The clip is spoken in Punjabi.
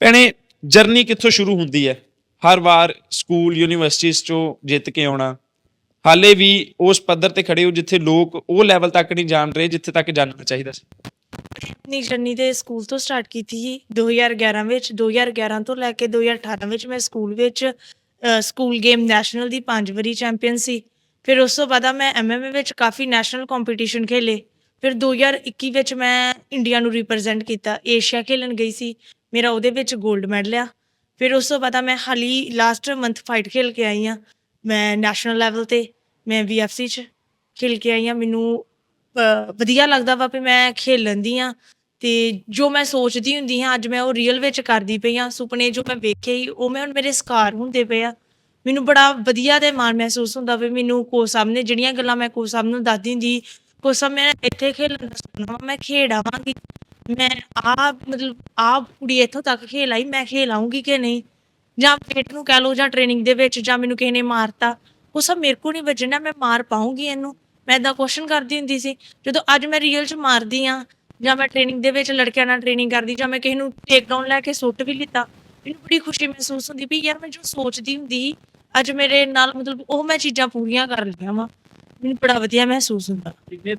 ਭੈਣੇ ਜਰਨੀ ਕਿੱਥੋਂ ਸ਼ੁਰੂ ਹੁੰਦੀ ਹੈ? ਹਰ ਵਾਰ ਸਕੂਲ ਯੂਨੀਵਰਸਿਟੀਜ਼ ਚੋਂ ਜਿੱਤ ਕੇ ਆਉਣਾ। ਹਾਲੇ ਵੀ ਉਸ ਪੱਧਰ ਤੇ ਖੜੇ ਹੋ ਜਿੱਥੇ ਲੋਕ ਉਹ ਲੈਵਲ ਤੱਕ ਨਹੀਂ ਜਾਣ ਰਹੇ ਜਿੱਥੇ ਤੱਕ ਜਾਣਨਾ ਚਾਹੀਦਾ ਸੀ। ਆਪਣੀ ਜਰਨੀ ਤੇ ਸਕੂਲ ਤੋਂ ਸਟਾਰਟ ਕੀਤੀ ਸੀ 2011 ਵਿੱਚ। 2011 ਤੋਂ ਲੈ ਕੇ 2018 ਵਿੱਚ ਮੈਂ ਸਕੂਲ ਵਿੱਚ ਸਕੂਲ ਗੇਮ ਨੈਸ਼ਨਲ ਦੀ ਪੰਜ ਵਾਰੀ ਚੈਂਪੀਅਨ ਸੀ। ਫਿਰ ਉਸ ਤੋਂ ਬਾਅਦ ਮੈਂ ਐਮਐਮਏ ਵਿੱਚ ਕਾਫੀ ਨੈਸ਼ਨਲ ਕੰਪੀਟੀਸ਼ਨ ਖੇਲੇ। ਫਿਰ 2021 ਵਿੱਚ ਮੈਂ ਇੰਡੀਆ ਨੂੰ ਰਿਪਰੈਜ਼ੈਂਟ ਕੀਤਾ। ਏਸ਼ੀਆ ਖੇਲਣ ਗਈ ਸੀ। ਮੇਰਾ ਉਹਦੇ ਵਿੱਚ 골ਡ ਮੈਡਲ ਆ। ਫਿਰ ਉਸ ਤੋਂ ਬਾਅਦ ਮੈਂ ਹਾਲੀ ਲਾਸਟ ਮੰਥ ਫਾਈਟ ਖੇਲ ਕੇ ਆਈ ਆ। ਮੈਂ ਨੈਸ਼ਨਲ ਲੈਵਲ ਤੇ, ਮੈਂ ਵੀਐਫਸੀ ਚ ਖੇਲ ਕੇ ਆਈ ਆ। ਮੈਨੂੰ ਵਧੀਆ ਲੱਗਦਾ ਵਾ ਵੀ ਮੈਂ ਖੇਲਣ ਦੀ ਆ। ਤੇ ਜੋ ਮੈਂ ਸੋਚਦੀ ਹੁੰਦੀ ਹਾਂ, ਅੱਜ ਮੈਂ ਉਹ ਰੀਅਲ ਵਿੱਚ ਕਰਦੀ ਪਈ ਆ। ਸੁਪਨੇ ਜੋ ਮੈਂ ਵੇਖੇ ਸੀ, ਉਹ ਮੈਂ ਹੁਣ ਮੇਰੇ ਸਕਾਰ ਹੁੰਦੇ ਪਏ ਆ। ਮੈਨੂੰ ਬੜਾ ਵਧੀਆ ਤੇ ਮਾਣ ਮਹਿਸੂਸ ਹੁੰਦਾ ਵੀ ਮੈਨੂੰ ਕੋ ਸਾਹਮਣੇ ਜਿਹੜੀਆਂ ਗੱਲਾਂ ਮੈਂ ਕੋ ਸਾਹਮਣੇ ਦੱਸਦੀ ਹੁੰਦੀ ਕੋ ਸਾਹਮਣੇ ਮੈਂ ਇੱਥੇ ਖੇਲਣ ਦਾ ਸੁਪਨਾ ਵਾ, ਮੈਂ ਖੇਡ ਆਵਾਂਗੀ। ਮੈਂ ਆ ਮਤਲਬ ਆ ਕੁੜੀ ਇੱਥੋਂ ਤੱਕ ਖੇਲ ਆਈ ਮੈਂ ਖੇਲ ਆਉਂਗੀ ਕਿ ਨਹੀਂ? ਜਾਂ ਪੇਟ ਨੂੰ ਕਹਿ ਲਓ ਜਾਂ ਟ੍ਰੇਨਿੰਗ ਦੇ ਵਿੱਚ ਜਾਂ ਮੈਨੂੰ ਕਿਸੇ ਨੇ ਮਾਰਤਾ ਉਹ ਸਭ ਮੇਰੇ ਕੋਲ ਨਹੀਂ ਵੱਜਣਾ ਮੈਂ ਮਾਰ ਪਾਉਂਗੀ ਇਹਨੂੰ। ਮੈਂ ਇਦਾਂ ਕੁਐਸਚਨ ਕਰਦੀ ਹੁੰਦੀ ਸੀ ਜਦੋਂ ਅੱਜ ਮੈਂ ਰੀਅਲ 'ਚ ਮਾਰਦੀ ਆ ਜਾਂ ਮੈਂ ਟ੍ਰੇਨਿੰਗ ਦੇ ਵਿੱਚ ਲੜਕਿਆਂ ਨਾਲ ਟ੍ਰੇਨਿੰਗ ਕਰਦੀ ਜਾਂ ਮੈਂ ਕਿਸੇ ਨੂੰ ਟੇਕ ਡਾਊਨ ਲੈ ਕੇ ਸੁੱਟ ਵੀ ਲਿੱਤਾ ਮੈਨੂੰ ਬੜੀ ਖੁਸ਼ੀ ਮਹਿਸੂਸ ਹੁੰਦੀ ਵੀ ਯਾਰ ਮੈਂ ਜੋ ਸੋਚਦੀ ਹੁੰਦੀ ਸੀ, ਅੱਜ ਮੇਰੇ ਨਾਲ ਮਤਲਬ ਉਹ ਮੈਂ ਚੀਜ਼ਾਂ ਪੂਰੀਆਂ ਕਰ ਲਈਆਂ ਵਾ। ਮੈਨੂੰ ਬੜਾ ਵਧੀਆ ਮਹਿਸੂਸ ਹੁੰਦਾ। ਕਿੰਨੇ